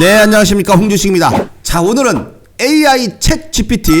네, 안녕하십니까. 홍주식입니다. 자, 오늘은 AI 챗 GPT,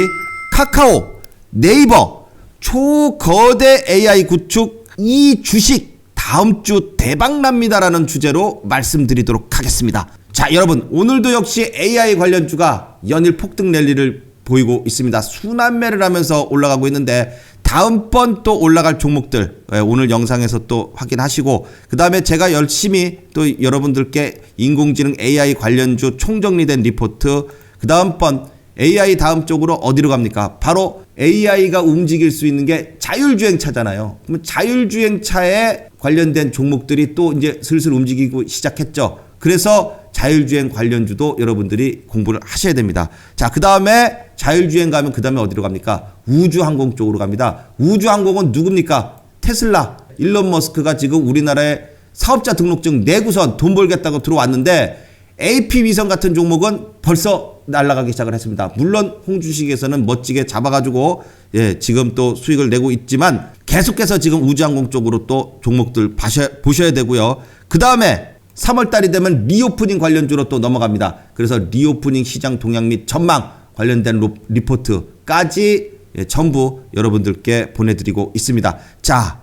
카카오, 네이버, 초거대 AI 구축 이 주식 다음 주 대박납니다라는 주제로 말씀드리도록 하겠습니다. 자, 여러분, 오늘도 역시 AI 관련주가 연일 폭등 랠리를 보이고 있습니다. 순환매를 하면서 올라가고 있는데 다음번 또 올라갈 종목들 예, 오늘 영상에서 또 확인하시고 그 다음에 제가 열심히 또 여러분들께 인공지능 AI 관련주 총정리된 리포트 그 다음번 AI 다음 쪽으로 어디로 갑니까? 바로 AI가 움직일 수 있는 게 자율주행차잖아요. 그러면 자율주행차에 관련된 종목들이 또 이제 슬슬 움직이고 시작했죠. 그래서 자율주행 관련주도 여러분들이 공부를 하셔야 됩니다. 자, 그 다음에 자율주행 가면 그 다음에 어디로 갑니까? 우주항공 쪽으로 갑니다. 우주항공은 누굽니까? 테슬라, 일론 머스크가 지금 우리나라에 사업자 등록증 내구선 돈 벌겠다고 들어왔는데 AP 위성 같은 종목은 벌써 날아가기 시작을 했습니다. 물론 홍주식에서는 멋지게 잡아가지고 예 지금 또 수익을 내고 있지만 계속해서 지금 우주항공 쪽으로 또 종목들 보셔야 되고요. 그 다음에 3월 달이 되면 리오프닝 관련주로 또 넘어갑니다. 그래서 리오프닝 시장 동향 및 전망 관련된 로- 리포트까지 예, 전부 여러분들께 보내드리고 있습니다. 자,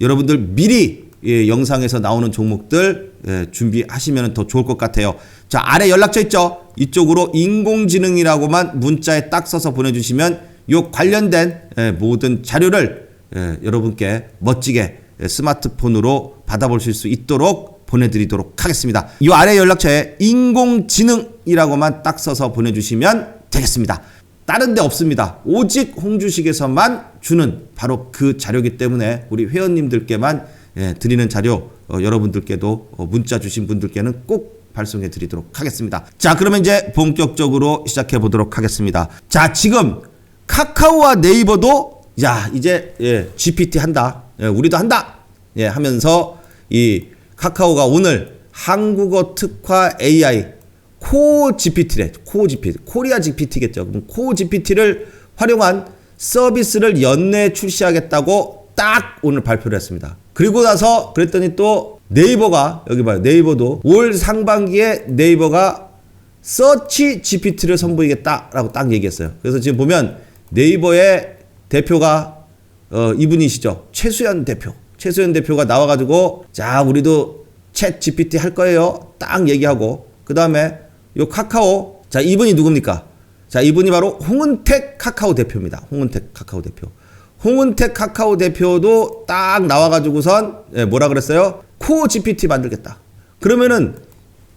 여러분들 미리 예, 영상에서 나오는 종목들 예, 준비하시면 더 좋을 것 같아요. 자, 아래 연락처 있죠? 이쪽으로 인공지능이라고만 문자에 딱 써서 보내주시면 요 관련된 예, 모든 자료를 예, 여러분께 멋지게 예, 스마트폰으로 받아보실 수 있도록 보내드리도록 하겠습니다. 이 아래 연락처에 인공지능이라고만 딱 써서 보내주시면 되겠습니다. 다른 데 없습니다. 오직 홍주식에서만 주는 바로 그 자료이기 때문에 우리 회원님들께만 예, 드리는 자료 어, 여러분들께도 어, 문자 주신 분들께는 꼭 발송해 드리도록 하겠습니다. 자, 그러면 이제 본격적으로 시작해 보도록 하겠습니다. 자, 지금 카카오와 네이버도 야, 이제 예, GPT 한다. 예, 우리도 한다. 예, 하면서 이 카카오가 오늘 한국어 특화 AI 코 GPT래. 코 GPT. 코리아 GPT겠죠. 그럼 코 GPT를 활용한 서비스를 연내에 출시하겠다고 딱 오늘 발표를 했습니다. 그리고 나서 그랬더니 또 네이버가 여기 봐요. 네이버도 올 상반기에 네이버가 서치 GPT를 선보이겠다라고 딱 얘기했어요. 그래서 지금 보면 네이버의 대표가 어, 이분이시죠. 최수연 대표. 최수연 대표가 나와가지고 자 우리도 챗 GPT 할 거예요. 딱 얘기하고 그 다음에 요 카카오 자 이분이 누굽니까? 자 이분이 바로 홍은택 카카오 대표입니다. 홍은택 카카오 대표. 홍은택 카카오 대표도 딱 나와가지고선 예, 뭐라 그랬어요? 코 GPT 만들겠다. 그러면은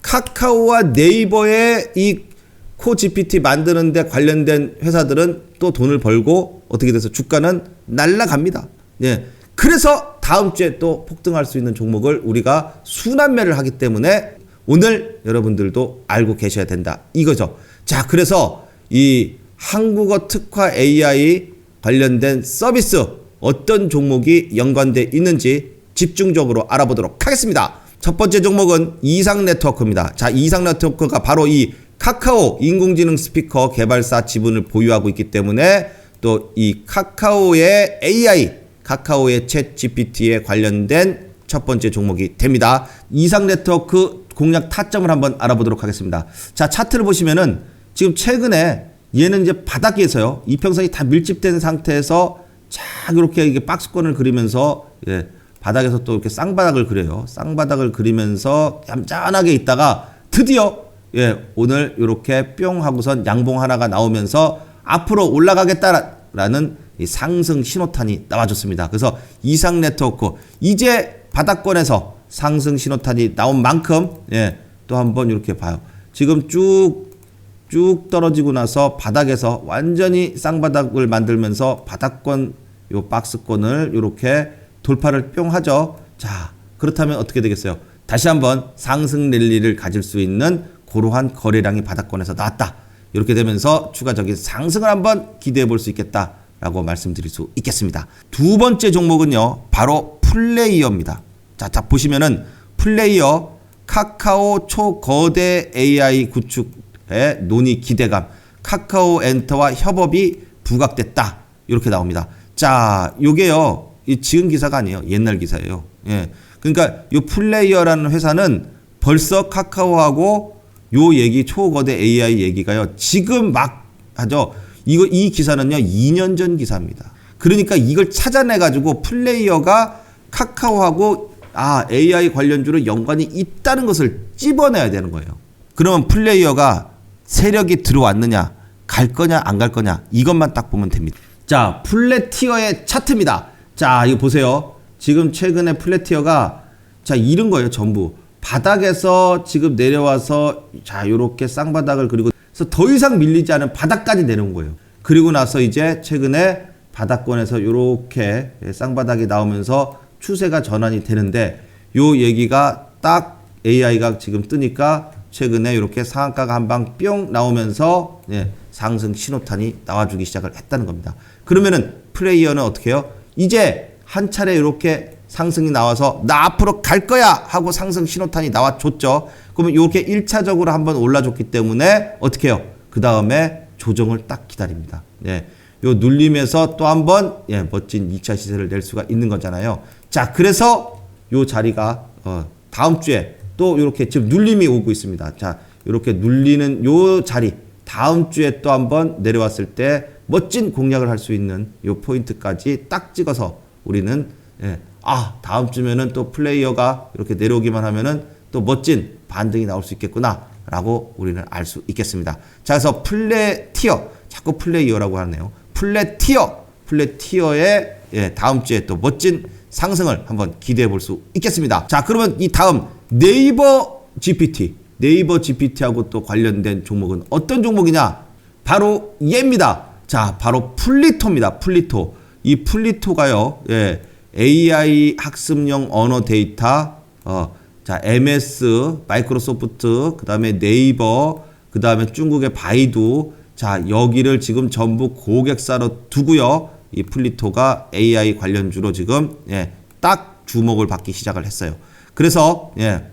카카오와 네이버의 이코 GPT 만드는데 관련된 회사들은 또 돈을 벌고 어떻게 돼서 주가는 날라갑니다. 예. 그래서 다음 주에 또 폭등할 수 있는 종목을 우리가 순환매를 하기 때문에 오늘 여러분들도 알고 계셔야 된다. 이거죠. 자, 그래서 이 한국어 특화 AI 관련된 서비스 어떤 종목이 연관돼 있는지 집중적으로 알아보도록 하겠습니다. 첫 번째 종목은 이상 네트워크입니다. 자, 이상 네트워크가 바로 이 카카오 인공지능 스피커 개발사 지분을 보유하고 있기 때문에 또 이 카카오의 AI, 카카오의 챗 GPT에 관련된 첫 번째 종목이 됩니다. 이상 네트워크 공략 타점을 한번 알아보도록 하겠습니다. 자, 차트를 보시면은 지금 최근에 얘는 이제 바닥에서요. 이평선이 다 밀집된 상태에서 쫙 이렇게 이게 박스권을 그리면서 예, 바닥에서 또 이렇게 쌍바닥을 그려요. 쌍바닥을 그리면서 얌전하게 있다가 드디어 예, 오늘 이렇게 뿅 하고선 양봉 하나가 나오면서 앞으로 올라가겠다라는 이 상승 신호탄이 나와줬습니다. 그래서 이상 네트워크 이제 바닥권에서 상승 신호탄이 나온 만큼 예, 또 한번 이렇게 봐요. 지금 쭉쭉 떨어지고 나서 바닥에서 완전히 쌍바닥을 만들면서 바닥권 요 박스권을 이렇게 돌파를 뿅 하죠. 자, 그렇다면 어떻게 되겠어요? 다시 한번 상승 랠리를 가질 수 있는 고러한 거래량이 바닥권에서 나왔다. 이렇게 되면서 추가적인 상승을 한번 기대해 볼 수 있겠다 라고 말씀드릴 수 있겠습니다. 두 번째 종목은요, 바로 플레이어입니다. 자, 자 보시면은 플레이어 카카오 초거대 AI 구축의 논의 기대감, 카카오 엔터와 협업이 부각됐다. 이렇게 나옵니다. 자, 요게요. 이 지은 기사가 아니에요. 옛날 기사예요. 예. 그러니까 요 플레이어라는 회사는 벌써 카카오하고 요 얘기 초거대 AI 얘기가요. 지금 막 하죠. 이거 이 기사는요. 2년 전 기사입니다. 그러니까 이걸 찾아내 가지고 플레이어가 카카오하고 아 AI 관련주로 연관이 있다는 것을 찝어내야 되는 거예요. 그러면 플레이어가 세력이 들어왔느냐, 갈 거냐, 안 갈 거냐 이것만 딱 보면 됩니다. 자, 플래티어의 차트입니다. 자, 이거 보세요. 지금 최근에 플래티어가 자 이런 거예요, 전부. 바닥에서 지금 내려와서 자 요렇게 쌍바닥을 그리고 그래서 더 이상 밀리지 않은 바닥까지 내려온 거예요. 그리고 나서 이제 최근에 바닥권에서 요렇게 쌍바닥이 나오면서 추세가 전환이 되는데 요 얘기가 딱 AI가 지금 뜨니까 최근에 이렇게 상한가가 한 방 뿅 나오면서 예, 상승 신호탄이 나와주기 시작을 했다는 겁니다. 그러면은 플레이어는 어떻게 해요? 이제 한 차례 이렇게 상승이 나와서 나 앞으로 갈 거야 하고 상승 신호탄이 나와줬죠. 그러면 이렇게 1차적으로 한번 올라줬기 때문에 어떻게 해요? 그 다음에 조정을 딱 기다립니다. 예. 요 눌림에서 또 한번 예, 멋진 2차 시세를 낼 수가 있는 거잖아요. 자, 그래서 요 자리가 어, 다음 주에 또 이렇게 지금 눌림이 오고 있습니다. 자, 이렇게 눌리는 요 자리 다음 주에 또 한번 내려왔을 때 멋진 공략을 할 수 있는 요 포인트까지 딱 찍어서 우리는 예, 아 다음 주면은 또 플레이어가 이렇게 내려오기만 하면은 또 멋진 반등이 나올 수 있겠구나라고 우리는 알 수 있겠습니다. 자, 그래서 플레티어 자꾸 플레이어라고 하네요. 플레티어 플레티어의 예, 다음 주에 또 멋진 상승을 한번 기대해 볼 수 있겠습니다. 자, 그러면 이 다음 네이버 GPT, 네이버 GPT하고 또 관련된 종목은 어떤 종목이냐? 바로 얘입니다. 자, 바로 플리토입니다. 플리토. 이 플리토가요, 예, AI 학습용 언어 데이터, 어, 자, MS, 마이크로소프트, 그 다음에 네이버, 그 다음에 중국의 바이두, 자, 여기를 지금 전부 고객사로 두고요. 이 플리토가 AI 관련주로 지금 예, 딱 주목을 받기 시작을 했어요. 그래서 예,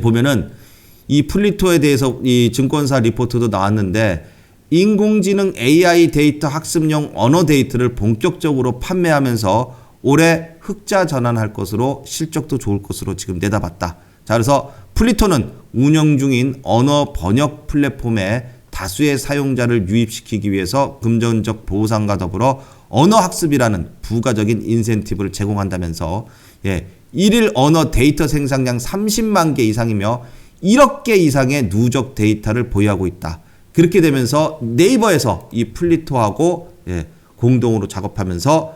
보면은 이 플리토에 대해서 이 증권사 리포트도 나왔는데 인공지능 AI 데이터 학습용 언어 데이터를 본격적으로 판매하면서 올해 흑자 전환할 것으로 실적도 좋을 것으로 지금 내다봤다. 자, 그래서 플리토는 운영 중인 언어 번역 플랫폼에 다수의 사용자를 유입시키기 위해서 금전적 보상과 더불어 언어 학습이라는 부가적인 인센티브를 제공한다면서 예, 일일 언어 데이터 생산량 30만 개 이상이며 1억 개 이상의 누적 데이터를 보유하고 있다. 그렇게 되면서 네이버에서 이 플리토하고 예, 공동으로 작업하면서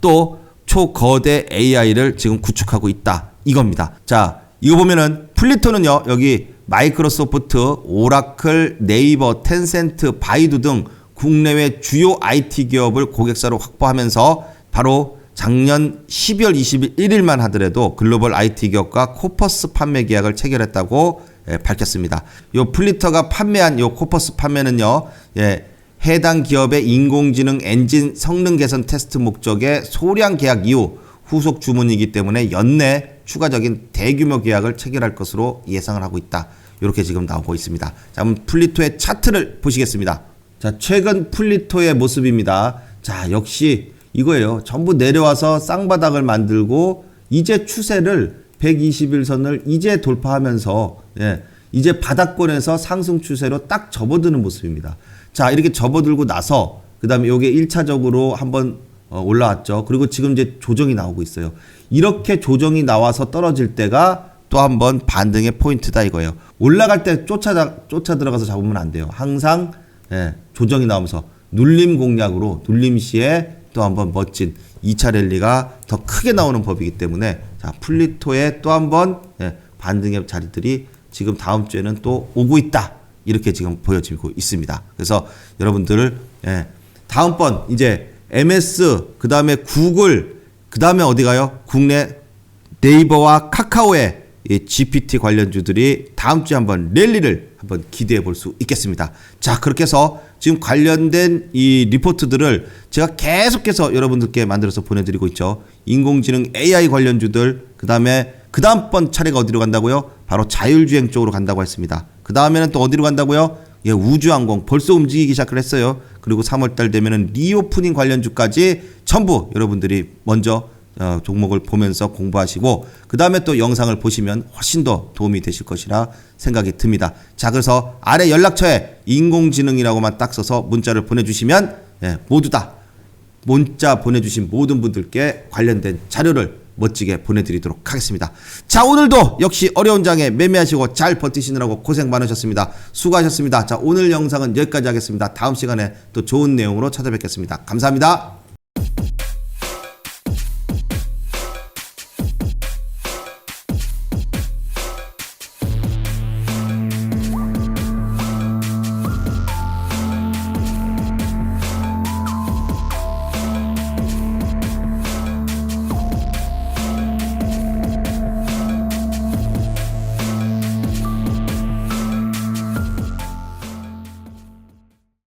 또 초거대 AI를 지금 구축하고 있다. 이겁니다. 자, 이거 보면은 플리토는요, 여기 마이크로소프트, 오라클, 네이버, 텐센트, 바이두 등 국내외 주요 IT 기업을 고객사로 확보하면서 바로 작년 12월 21일만 하더라도 글로벌 IT 기업과 코퍼스 판매 계약을 체결했다고 예, 밝혔습니다. 요 플리터가 판매한 요 코퍼스 판매는요, 예, 해당 기업의 인공지능 엔진 성능 개선 테스트 목적의 소량 계약 이후 후속 주문이기 때문에 연내 추가적인 대규모 계약을 체결할 것으로 예상을 하고 있다. 이렇게 지금 나오고 있습니다. 자, 그럼 플리토의 차트를 보시겠습니다. 자, 최근 플리토의 모습입니다. 자, 역시 이거예요. 전부 내려와서 쌍바닥을 만들고 이제 추세를 120일선을 이제 돌파하면서 예, 이제 바닥권에서 상승 추세로 딱 접어드는 모습입니다. 자, 이렇게 접어들고 나서 그다음에 요게 1차적으로 한번 어, 올라왔죠. 그리고 지금 이제 조정이 나오고 있어요. 이렇게 조정이 나와서 떨어질 때가 또 한 번 반등의 포인트다 이거예요. 올라갈 때 쫓아 쫓아 들어가서 잡으면 안 돼요. 항상 예, 조정이 나오면서 눌림 공략으로 눌림 시에 또 한 번 멋진 2차 랠리가 더 크게 나오는 법이기 때문에 자 플리토의 또 한 번 예, 반등의 자리들이 지금 다음 주에는 또 오고 있다 이렇게 지금 보여지고 있습니다. 그래서 여러분들을 예, 다음번 이제 MS 그 다음에 구글 그 다음에 어디 가요? 국내 네이버와 카카오의 이 GPT 관련주들이 다음 주에 한번 랠리를 한번 기대해 볼 수 있겠습니다. 자, 그렇게 해서 지금 관련된 이 리포트들을 제가 계속해서 여러분들께 만들어서 보내드리고 있죠. 인공지능 AI 관련주들, 그 다음에 그 다음번 차례가 어디로 간다고요? 바로 자율주행 쪽으로 간다고 했습니다. 그 다음에는 또 어디로 간다고요? 예, 우주항공 벌써 움직이기 시작을 했어요. 그리고 3월달 되면은 리오프닝 관련주까지 전부 여러분들이 먼저 어, 종목을 보면서 공부하시고 그 다음에 또 영상을 보시면 훨씬 더 도움이 되실 것이라 생각이 듭니다. 자 그래서 아래 연락처에 인공지능이라고만 딱 써서 문자를 보내주시면 예, 모두 다 문자 보내주신 모든 분들께 관련된 자료를 멋지게 보내드리도록 하겠습니다. 자 오늘도 역시 어려운 장에 매매하시고 잘 버티시느라고 고생 많으셨습니다. 수고하셨습니다. 자 오늘 영상은 여기까지 하겠습니다. 다음 시간에 또 좋은 내용으로 찾아뵙겠습니다. 감사합니다.